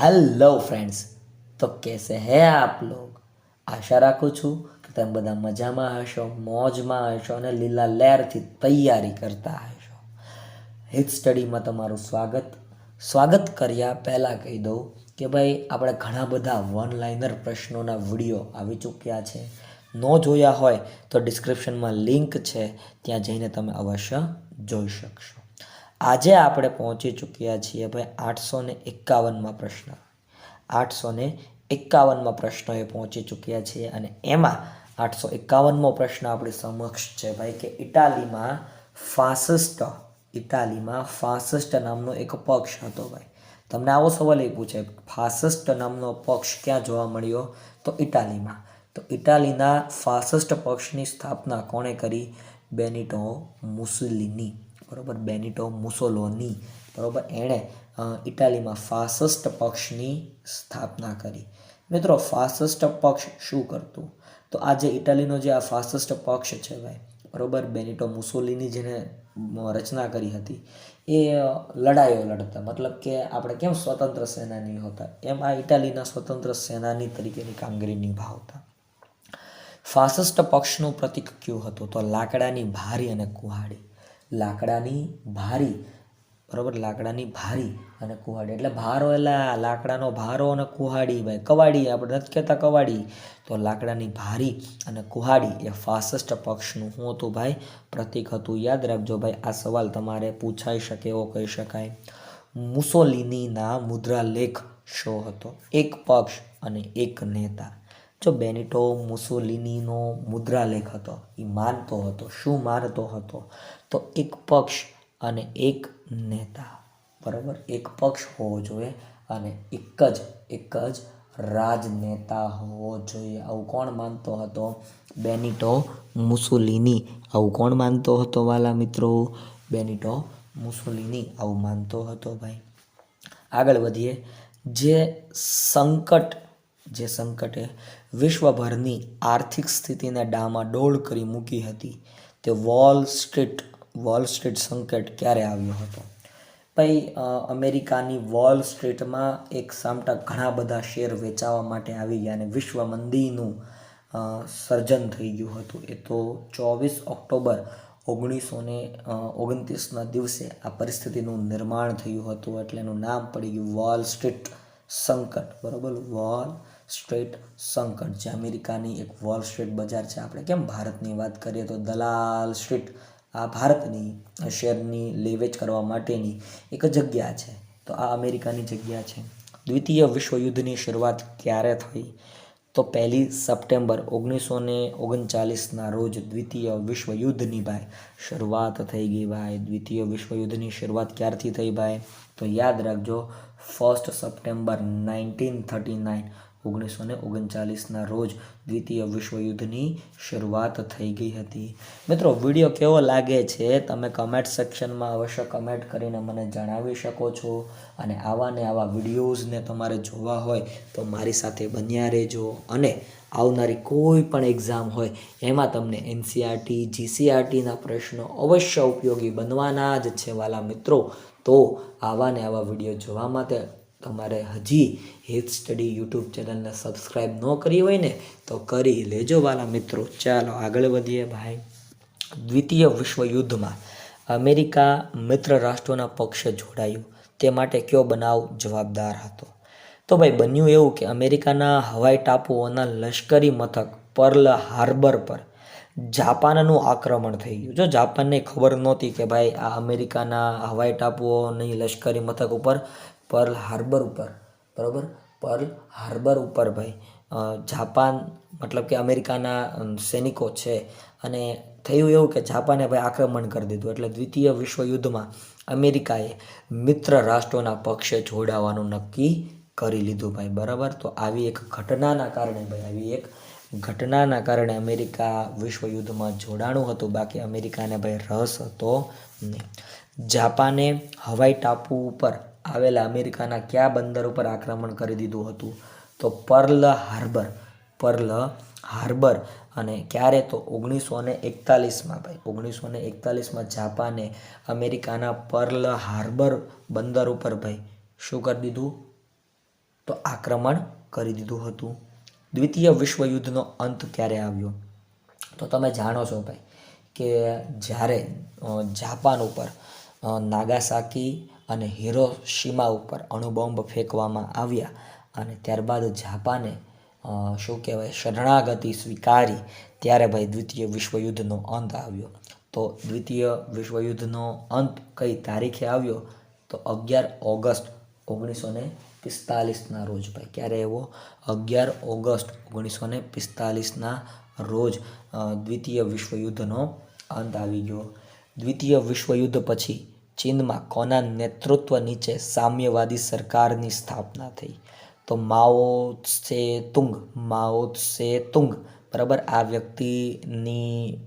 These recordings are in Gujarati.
હેલો ફ્રેન્ડ્સ તો કેસે હે આપ લોગ? આશા રાખું છું કે તમે બધા મજામાં હશો, મોજમાં હશો અને લીલા લહેરથી તૈયારી કરતા હશો. હિત સ્ટડીમાં તમારું સ્વાગત. સ્વાગત કર્યા પહેલાં કહી દઉં કે ભાઈ, આપણે ઘણા બધા વન લાઇનર પ્રશ્નોના વીડિયો આવી ચૂક્યા છે. ન જોયા હોય તો ડિસ્ક્રિપ્શનમાં લિંક છે, ત્યાં જઈને તમે અવશ્ય જોઈ શકશો. આજે આપણે પહોંચી ચૂક્યા છીએ ભાઈ આઠસો ને એકાવનમાં પ્રશ્ન. આઠસો ને એકાવનમાં પ્રશ્નોએ પહોંચી ચૂક્યા છીએ અને એમાં આઠસો એકાવનમો પ્રશ્ન આપણી સમક્ષ છે ભાઈ કે ઇટાલીમાં ફાસિસ્ટ ઇટાલીમાં ફાસિસ્ટ નામનો એક પક્ષ હતો ભાઈ. તમને આવો સવાલ એ પૂછે ફાસિસ્ટ નામનો પક્ષ ક્યાં જોવા મળ્યો? તો ઇટાલીમાં. તો ઇટાલીના ફાસસ્ટ પક્ષની સ્થાપના કોણે કરી? બેનિટો મુસલિની. બરોબર? બેનિટો મુસોલોની. બરોબર? એણે ઇટાલીમાં ફાસસ્ટ પક્ષની સ્થાપના કરી. મિત્રો, ફાસસ્ટ પક્ષ શું કરતું? તો આ જે ઇટાલીનો જે આ ફાસસ્ટ પક્ષ છે ભાઈ, બરોબર? બેનિટો મુસોલિની જેને રચના કરી હતી, એ લડાઈઓ લડતા. મતલબ કે આપણે કેમ સ્વતંત્ર સેનાની હોતા? એમ આ ઇટાલીના સ્વતંત્ર સેનાની તરીકેની કામગીરી નિભાવતા. ફાસિસ્ટ પક્ષનું પ્રતીક કયું હતું? તો લાકડાની ભારી અને કુહાડી. લાકડાની ભારી, બરાબર? લાકડાની ભારી અને કુહાડી. એટલે ભારો એટલે લાકડાનો ભારો અને કુહાડી ભાઈ. કવાડી, આપણે નથી કહેતા કવાડી. તો લાકડાની ભારી અને કુહાડી એ ફાસસ્ટ પક્ષનું શું હતું ભાઈ? પ્રતીક હતું. યાદ રાખજો ભાઈ, આ સવાલ તમારે પૂછાઈ શકે એવો કહી શકાય. મુસોલિનીના મુદ્રાલેખ શો હતો. એક પક્ષ અને એક નેતા. જો બેનિટો, મુસોલિનીનો મુદ્રાલેખ હતો એ માનતો હતો, શું માનતો હતો, તો એક પક્ષ અને એક નેતા, બરાબર? એક પક્ષ હોવો જોઈએ અને એક જ એક જ રાજનેતા હોવો જોઈએ. આવું કોણ માનતો હતો? બેનિટો, મુસોલિની. આવું કોણ માનતો હતો વાલા મિત્રો? બેનિટો, મુસોલિની. આવું માનતો હતો ભાઈ. આગળ વધીએ. જે સંકટ, જે સંકટે વિશ્વભરની આર્થિક સ્થિતિને ડામાડોળ કરી મૂકી હતી. તે વોલ સ્ટ્રીટ વોલ સ્ટ્રીટ સંકટ ક્યારે આવ્યો હતો? ભાઈ અમેરિકાની વોલ સ્ટ્રીટમાં એક સામટા ઘણા બધા શેર વેચાવા માટે આવી ગયા અને વિશ્વ મંદીનું સર્જન થઈ ગયું હતું. એ તો ચોવીસ ઓક્ટોબર ઓગણીસો ને ઓગણત્રીસના દિવસે આ પરિસ્થિતિનું નિર્માણ થયું હતું એટલે એનું નામ પડી ગયું વોલ સ્ટ્રીટ સંકટ બરાબર? વોલ સ્ટ્રીટ સંકટ જે અમેરિકાની એક વોલ સ્ટ્રીટ બજાર છે. આપણે કેમ ભારતની વાત કરીએ તો દલાલ સ્ટ્રીટ આ ભારતની શેરની લેવેચ કરવા માટેની એક જગ્યા છે. તો આ અમેરિકાની જગ્યા છે. દ્વિતીય વિશ્વયુદ્ધની શરૂઆત ક્યારે થઈ? તો પહેલી સપ્ટેમ્બર ઓગણીસો ને ઓગણચાલીસના રોજ દ્વિતીય વિશ્વયુદ્ધની ભાઈ શરૂઆત થઈ ગઈ ભાઈ. દ્વિતીય વિશ્વયુદ્ધની શરૂઆત ક્યારથી થઈ ભાઈ? તો યાદ રાખજો, first September nineteen thirty nine ઓગણીસો ને ઓગણચાલીસના રોજ દ્વિતીય વિશ્વયુદ્ધની શરૂઆત થઈ ગઈ હતી. મિત્રો, વીડિયો કેવો લાગે છે? તમે કમેન્ટ સેક્શનમાં અવશ્ય કમેન્ટ કરીને મને જણાવી શકો છો. અને આવા ને આવા વિડીયોઝને તમારે જોવા હોય તો મારી સાથે બન્યા રહેજો. અને આવનારી કોઈ પણ એક્ઝામ હોય, એમાં તમને એનસીઆરટી જીસીઆરટીના પ્રશ્નો અવશ્ય ઉપયોગી બનવાના જ છે વાલા મિત્રો. તો આવા ને આવા વીડિયો જોવા માટે તમારે હજી હિત સ્ટડી યુટ્યુબ ચેનલને સબસ્ક્રાઈબ ન કરી હોય ને, તો કરી લેજો વાલા મિત્રો. ચાલો આગળ વધીએ ભાઈ. દ્વિતીય વિશ્વયુદ્ધમાં અમેરિકા મિત્ર રાષ્ટ્રોના પક્ષે જોડાયું. તે માટે કયો બનાવ જવાબદાર હતો? તો ભાઈ, બન્યું એવું કે અમેરિકાના હવાઈ ટાપુઓના લશ્કરી મથક પર્લ હાર્બર પર જાપાનનું આક્રમણ થઈ ગયું. જો જાપાનને ખબર નહોતી કે ભાઈ, આ અમેરિકાના હવાઈ ટાપુઓની લશ્કરી મથક ઉપર પર્લ હાર્બર ઉપર, બરાબર? પર્લ હાર્બર ઉપર ભાઈ. જાપાન, મતલબ કે અમેરિકાના સૈનિકો છે. અને થયું એવું કે જાપાને ભાઈ આક્રમણ કરી દીધું. એટલે દ્વિતીય વિશ્વયુદ્ધમાં અમેરિકાએ મિત્ર રાષ્ટ્રોના પક્ષે જોડાવાનું નક્કી કરી લીધું ભાઈ. બરાબર? તો આવી એક ઘટનાના કારણે ભાઈ, આવી એક ઘટનાના કારણે અમેરિકા વિશ્વયુદ્ધમાં જોડાણું હતું. બાકી અમેરિકાને ભાઈ રસ હતો નહીં. જાપાને હવાઈ ટાપુ ઉપર આવેલા અમેરિકાના કયા બંદર ઉપર આક્રમણ કરી દીધું હતું? તો પર્લ હાર્બર પર્લ હાર્બર અને ક્યારે? તો ઓગણીસો ને એકતાલીસમાં ભાઈ ઓગણીસો ને એકતાલીસમાં જાપાને અમેરિકાના પર્લ હાર્બર બંદર ઉપર ભાઈ શું કરી દીધું? તો આક્રમણ કરી દીધું હતું. દ્વિતીય વિશ્વયુદ્ધનો અંત ક્યારે આવ્યો? તો તમે જાણો છો ભાઈ કે જ્યારે જાપાન ઉપર નાગાસાકી અને હિરોશીમા ઉપર અણુબોમ્બ ફેંકવામાં આવ્યા અને ત્યારબાદ જાપાને શું કહેવાય, શરણાગતિ સ્વીકારી. ત્યારે ભાઈ દ્વિતીય વિશ્વયુદ્ધનો અંત આવ્યો. તો દ્વિતીય વિશ્વયુદ્ધનો અંત કઈ તારીખે આવ્યો? તો અગિયાર ઓગસ્ટ ઓગણીસો ને પિસ્તાલીસના રોજ ભાઈ. ક્યારે એવો અગિયાર ઓગસ્ટ ઓગણીસો ને પિસ્તાલીસના રોજ દ્વિતીય વિશ્વયુદ્ધનો અંત આવી ગયો. દ્વિતીય વિશ્વયુદ્ધ પછી ચીનમાં કોના નેતૃત્વ નીચે સામ્યવાદી સરકારની સ્થાપના થઈ? તો માઓ સે તુંગ, માઓ સે તુંગ. બરાબર? આ વ્યક્તિની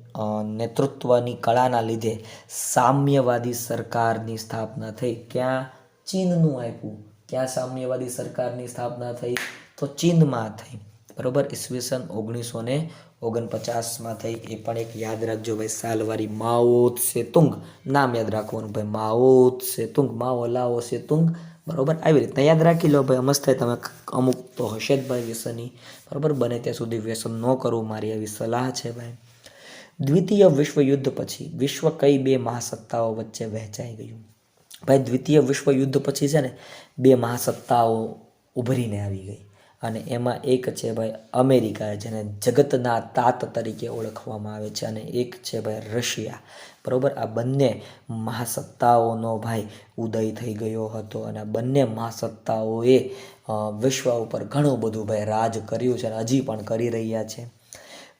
નેતૃત્વની કળાના લીધે સામ્યવાદી સરકારની સ્થાપના થઈ. ક્યાં ચીનનું આપ્યું? ક્યાં સામ્યવાદી સરકારની સ્થાપના થઈ? તો ચીનમાં થઈ. બરોબર? ઈસવીસન ઓગણીસો ને ઓગણપચાસમાં થઈ. એ પણ એક યાદ રાખજો ભાઈ, સાલવારી માઓ સેતુંગ. નામ યાદ રાખવાનું ભાઈ માઓ સેતુંગ માઓ લાઓ સેતુંગ. બરાબર? આવી રીતના યાદ રાખી લો ભાઈ, મસ્ત થાય. તમે અમુક તો હશે જ ભાઈ વ્યસની. બરાબર? બને ત્યાં સુધી વ્યસન ન કરવું મારી આવી સલાહ છે ભાઈ. દ્વિતીય વિશ્વયુદ્ધ પછી વિશ્વ કઈ બે મહાસત્તાઓ વચ્ચે વહેંચાઈ ગયું? ભાઈ, દ્વિતીય વિશ્વયુદ્ધ પછી છે ને બે મહાસત્તાઓ ઉભરીને આવી ગઈ. અને એમાં એક છે ભાઈ અમેરિકા જેને જગતના તાત તરીકે ઓળખવામાં આવે છે અને એક છે ભાઈ રશિયા. બરાબર? આ બંને મહાસત્તાઓનો ભાઈ ઉદય થઈ ગયો હતો અને આ બંને મહાસત્તાઓએ વિશ્વ ઉપર ઘણું બધું ભાઈ રાજ કર્યું છે અને હજી પણ કરી રહ્યા છે.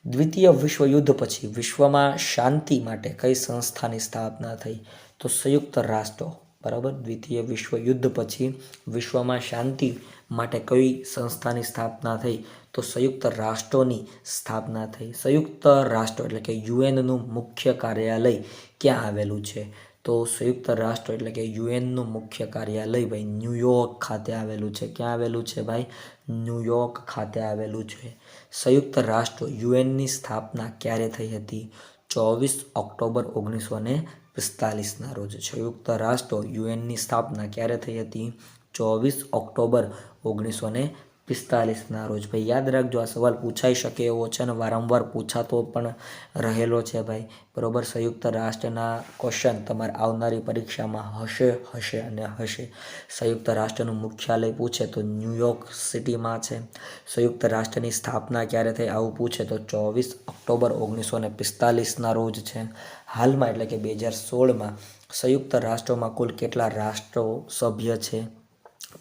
દ્વિતીય વિશ્વયુદ્ધ પછી વિશ્વમાં શાંતિ માટે કઈ સંસ્થાની સ્થાપના થઈ? તો સંયુક્ત રાષ્ટ્રો. બરાબર? દ્વિતીય વિશ્વયુદ્ધ પછી વિશ્વમાં શાંતિ માટે કઈ સંસ્થાની સ્થાપના થઈ? તો સંયુક્ત રાષ્ટ્રોની સ્થાપના થઈ. સંયુક્ત રાષ્ટ્ર એટલે કે યુએનનું મુખ્ય કાર્યાલય ક્યાં આવેલું છે? તો સંયુક્ત રાષ્ટ્ર એટલે કે યુએનનું મુખ્ય કાર્યાલય ભાઈ ન્યુયોર્ક ખાતે આવેલું છે. ક્યાં આવેલું છે ભાઈ? ન્યુયોર્ક ખાતે આવેલું છે. સંયુક્ત રાષ્ટ્ર યુએનની સ્થાપના ક્યારે થઈ હતી? ચોવીસ ઓક્ટોબર ઓગણીસો ને પિસ્તાલીસના રોજ. સંયુક્ત રાષ્ટ્ર યુએનની સ્થાપના ક્યારે થઈ હતી? ચોવીસ ઓક્ટોબર ઓગણીસો ને પિસ્તાલીસના રોજ. ભાઈ, યાદ રાખજો, આ સવાલ પૂછાઈ શકે એવો છે અને વારંવાર પૂછાતો પણ રહેલો છે ભાઈ. બરોબર, સંયુક્ત રાષ્ટ્રના ક્વેશ્ચન તમારે આવનારી પરીક્ષામાં હશે હશે અને હશે. સંયુક્ત રાષ્ટ્રનું મુખ્યાલય પૂછે તો ન્યુયોર્ક સિટીમાં છે. સંયુક્ત રાષ્ટ્રની સ્થાપના ક્યારે થઈ આવું પૂછે તો ચોવીસ ઓક્ટોબર ઓગણીસો ને પિસ્તાલીસના રોજ છે. હાલમાં એટલે કે બે હજાર સોળમાં સંયુક્ત રાષ્ટ્રોમાં કુલ કેટલા રાષ્ટ્રો સભ્ય છે?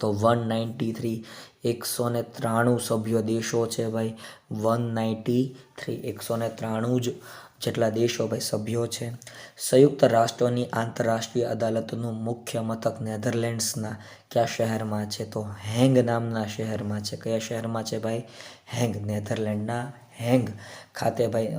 તો વન નાઇન્ટી થ્રી એકસો ને ત્રાણું સભ્ય દેશો છે ભાઈ. વન નાઇન્ટી થ્રી એકસો ને ત્રાણું જ જેટલા દેશો ભાઈ સભ્યો છે. સંયુક્ત રાષ્ટ્રોની આંતરરાષ્ટ્રીય અદાલતનું મુખ્ય મથક નેધરલેન્ડ્સના કયા શહેરમાં છે? તો હેંગ નામના શહેરમાં છે. કયા શહેરમાં છે ભાઈ? હેંગ નેધરલેન્ડના હેંગ ખાતે ભાઈ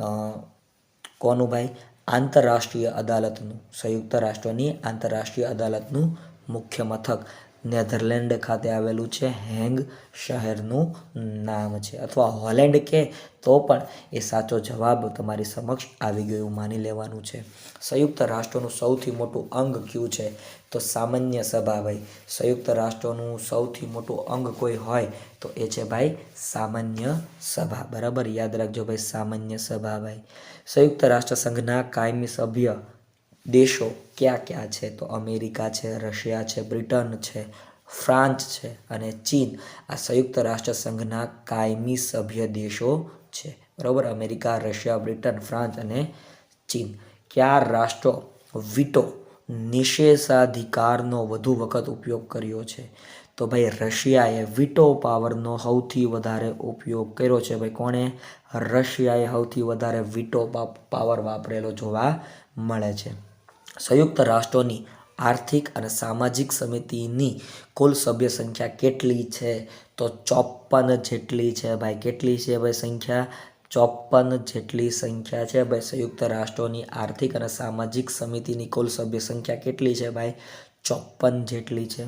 કોનું ભાઈ? આંતરરાષ્ટ્રીય અદાલતનું, સંયુક્ત રાષ્ટ્રોની આંતરરાષ્ટ્રીય અદાલતનું મુખ્ય મથક નેધરલેન્ડ ખાતે આવેલું છે. હેંગ શહેરનું નામ છે. અથવા હોલેન્ડ કે તો પણ એ સાચો જવાબ તમારી સમક્ષ આવી ગયો માની લેવાનું છે. સંયુક્ત રાષ્ટ્રોનું સૌથી મોટું અંગ કયું છે? તો સામાન્ય સભા ભાઈ. સંયુક્ત રાષ્ટ્રોનું સૌથી મોટું અંગ કોઈ હોય તો એ છે ભાઈ સામાન્ય સભા. બરાબર? યાદ રાખજો ભાઈ, સામાન્ય સભા ભાઈ. સંયુક્ત રાષ્ટ્ર સંઘના કાયમી સભ્ય દેશો ક્યાં ક્યાં છે? તો અમેરિકા છે, રશિયા છે, બ્રિટન છે, ફ્રાન્સ છે અને ચીન. આ સંયુક્ત રાષ્ટ્ર સંઘના કાયમી સભ્ય દેશો છે. બરાબર? અમેરિકા, રશિયા, બ્રિટન, ફ્રાન્સ અને ચીન. કયા રાષ્ટ્રો વિટો નિષેધાધિકારનો વધુ વખત ઉપયોગ કર્યો છે. તો ભાઈ, રશિયાએ વિટો પાવરનો સૌથી વધારે ઉપયોગ કર્યો છે. ભાઈ, કોણે? રશિયાએ સૌથી વધારે વિટો પાવર વાપરેલો જોવા મળે છે. સંયુક્ત રાષ્ટ્રોની આર્થિક અને સામાજિક સમિતિની કુલ સભ્ય સંખ્યા કેટલી છે? તો ચોપન જેટલી છે ભાઈ. કેટલી છે ભાઈ સંખ્યા? ચોપન જેટલી સંખ્યા છે ભાઈ. સંયુક્ત રાષ્ટ્રોની આર્થિક અને સામાજિક સમિતિની કુલ સભ્ય સંખ્યા કેટલી છે ભાઈ? ચોપન જેટલી છે.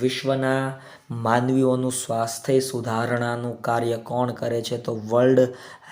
વિશ્વના માનવીઓનું સ્વાસ્થ્ય સુધારણાનું કાર્ય કોણ કરે છે? તો વર્લ્ડ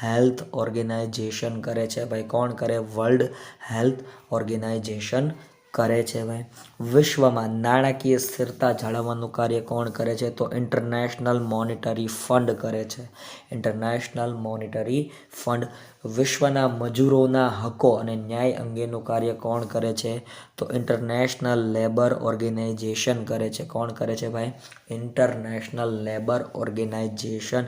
હેલ્થ ઓર્ગેનાઇઝેશન કરે છે. ભાઈ, કોણ કરે? વર્લ્ડ હેલ્થ ઓર્ગેનાઇઝેશન કરે છે ભાઈ? વિશ્વમાં નાણાકીય સ્થિરતા જાળવવાનું કાર્ય કોણ કરે છે? તો ઇન્ટરનેશનલ મોનિટરી ફંડ કરે છે. ઇન્ટરનેશનલ મોનિટરી ફંડ વિશ્વના મજૂરોના હકો અને ન્યાય અંગેનું કાર્ય કોણ કરે છે? તો ઇન્ટરનેશનલ લેબર ઓર્ગેનાઇઝેશન કરે છે. કોણ કરે છે ભાઈ? ઇન્ટરનેશનલ લેબર ઓર્ગેનાઇઝેશન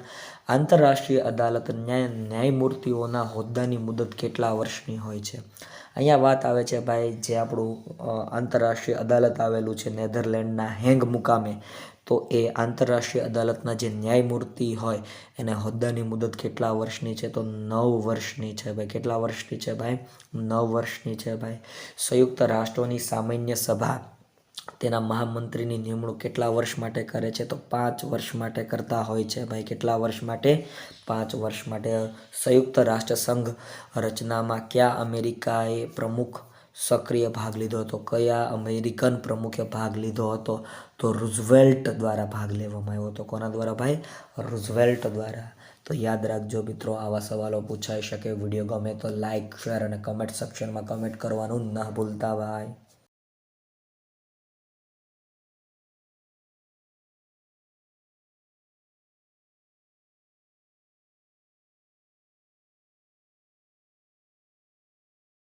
આંતરરાષ્ટ્રીય અદાલત ન્યાય, ન્યાયમૂર્તિઓના હોદ્દાની મુદત કેટલા વર્ષની હોય છે? અહીંયા વાત આવે છે ભાઈ જે આપણું આંતરરાષ્ટ્રીય અદાલત આવેલું છે નેધરલેન્ડના હેંગ મુકામે. તો એ આંતરરાષ્ટ્રીય અદાલતના જે ન્યાયમૂર્તિ હોય, એને હોદ્દાની મુદત કેટલા વર્ષની છે? તો નવ વર્ષની છે ભાઈ. કેટલા વર્ષની છે ભાઈ? નવ વર્ષની છે ભાઈ. સંયુક્ત રાષ્ટ્રોની સામાન્ય સભા તેના મહામંત્રીની નિમણૂક કેટલા વર્ષ માટે કરે છે? તો પાંચ વર્ષ માટે કરતા હોય છે. ભાઈ, કેટલા વર્ષ માટે? પાંચ વર્ષ માટે. સંયુક્ત રાષ્ટ્રસંઘ રચનામાં કયા અમેરિકાએ પ્રમુખ સક્રિય ભાગ લીધો હતો? કયા અમેરિકન પ્રમુખે ભાગ લીધો હતો? તો રૂઝવેલ્ટ દ્વારા ભાગ લેવામાં આવ્યો હતો. કોના દ્વારા ભાઈ? રૂઝવેલ્ટ દ્વારા. તો યાદ રાખજો મિત્રો, આવા સવાલો પૂછાઈ શકે. વીડિયો ગમે તો લાઇક શેર અને કમેન્ટ સેક્શનમાં કમેન્ટ કરવાનું ન ભૂલતા ભાઈ.